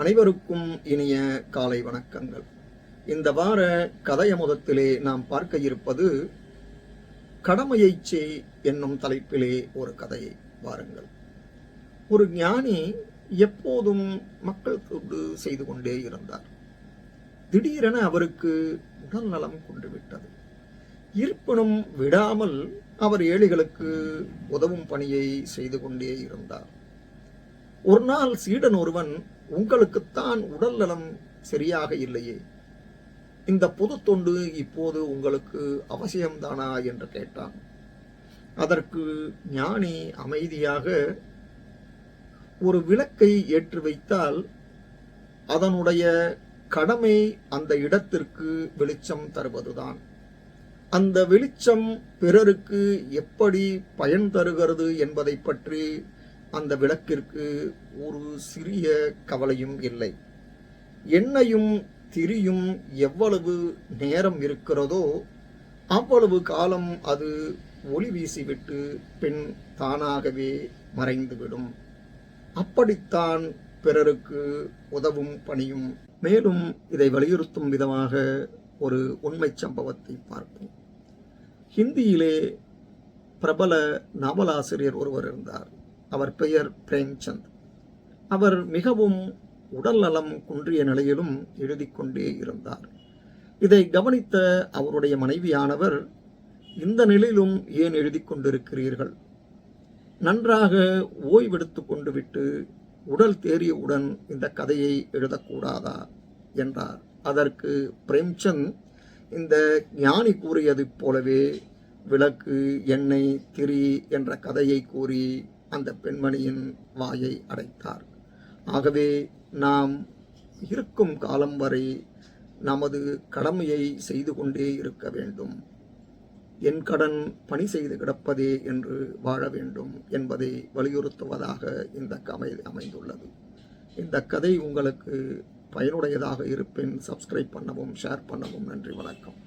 அனைவருக்கும் இனிய காலை வணக்கங்கள். இந்த வார கதையமுதத்திலே நாம் பார்க்க இருப்பது கடமையை செய் என்னும் தலைப்பிலே ஒரு கதையை வாருங்கள். ஒரு ஞானி எப்போதும் மக்கள் தொண்டு செய்து கொண்டே இருந்தார். திடீரென அவருக்கு உடல் நலம் கொண்டுவிட்டது இருப்பினும் விடாமல் அவர் ஏழைகளுக்கு உதவும் பணியை செய்து கொண்டே இருந்தார். ஒரு நாள் சீடன் ஒருவன் உங்களுக்குத்தான் உடல் நலம் சரியாக இல்லையே. இந்த பொது தொண்டு இப்போது உங்களுக்கு அவசியம்தானா என்று கேட்டான். அதற்கு ஞானி அமைதியாக ஒரு விளக்கை ஏற்றி வைத்தால் அதனுடைய கடமை அந்த இடத்திற்கு வெளிச்சம் தருவதுதான். அந்த வெளிச்சம் பிறருக்கு எப்படி பயன் தருகிறது என்பதை பற்றி அந்த விளக்கிற்கு ஒரு சிறிய கவலையும் இல்லை. எண்ணெயும் திரியும் எவ்வளவு நேரம் இருக்கிறதோ அவ்வளவு காலம் அது ஒளி வீசிவிட்டு பெண் தானாகவே மறைந்துவிடும். அப்படித்தான் பிறருக்கு உதவும் பணியும். மேலும் இதை வலியுறுத்தும் விதமாக ஒரு உண்மை சம்பவத்தை பார்ப்போம். ஹிந்தியிலே பிரபல நாவலாசிரியர் ஒருவர் இருந்தார். அவர் பெயர் பிரேம்சந்த். அவர் மிகவும் உடல் நலம் குன்றிய நிலையிலும் எழுதி கொண்டே இருந்தார். இதை கவனித்த அவருடைய மனைவியானவர் இந்த நிலையிலும் ஏன் எழுதி கொண்டிருக்கிறீர்கள்? நன்றாக ஓய்வெடுத்து கொண்டு விட்டு உடல் தேறியவுடன் இந்த கதையை எழுதக்கூடாதா? என்றார். அதற்கு பிரேம்சந்த் இந்த ஞானி கூறியதைப் போலவே விளக்கு எண்ணெய் திரி என்ற கதையை கூறி அந்த பெண்மணியின் வாயை அடைத்தார். ஆகவே நாம் இருக்கும் காலம் வரை நமது கடமையை செய்து கொண்டே இருக்க வேண்டும். என் கடன் பணி செய்து கிடப்பதே என்று வாழ வேண்டும் என்பதை வலியுறுத்துவதாக இந்த கதை அமைந்துள்ளது. இந்த கதை உங்களுக்கு பயனுடையதாக இருப்பின் சப்ஸ்கிரைப் பண்ணவும் ஷேர் பண்ணவும் நன்றி வணக்கம்.